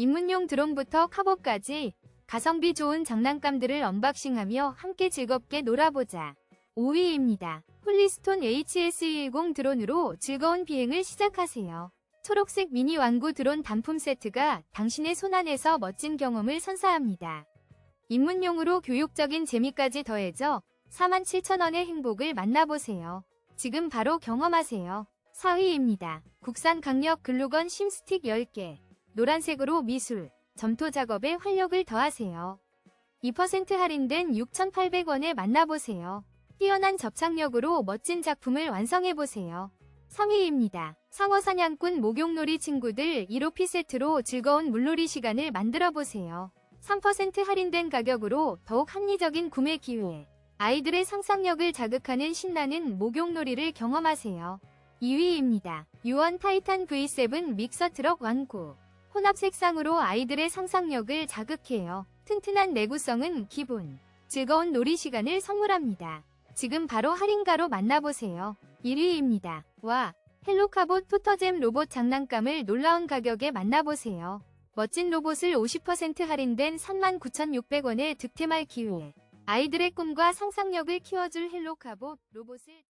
입문용 드론부터 카봇까지 가성비 좋은 장난감들을 언박싱하며 함께 즐겁게 놀아보자. 5위입니다. 홀리스톤 HS-10 드론으로 즐거운 비행을 시작하세요. 초록색 미니 완구 드론 단품 세트가 당신의 손안에서 멋진 경험을 선사합니다. 입문용으로 교육적인 재미까지 더해져 47,000원의 행복을 만나보세요. 지금 바로 경험하세요. 4위입니다. 국산 강력 글루건 심스틱 10개. 노란색으로 미술, 점토 작업에 활력을 더하세요. 2% 할인된 6,800원에 만나보세요. 뛰어난 접착력으로 멋진 작품을 완성해보세요. 3위입니다. 상어 사냥꾼 목욕놀이 친구들 1호 피 세트로 즐거운 물놀이 시간을 만들어보세요. 3% 할인된 가격으로 더욱 합리적인 구매 기회. 아이들의 상상력을 자극하는 신나는 목욕놀이를 경험하세요. 2위입니다. 유원 타이탄 V7 믹서 트럭 완구. 혼합 색상으로 아이들의 상상력을 자극해요. 튼튼한 내구성은 기본. 즐거운 놀이 시간을 선물합니다. 지금 바로 할인가로 만나보세요. 1위입니다. 와, 헬로카봇 푸터잼 로봇 장난감을 놀라운 가격에 만나보세요. 멋진 로봇을 50% 할인된 39,600원에 득템할 기회. 아이들의 꿈과 상상력을 키워줄 헬로카봇 로봇을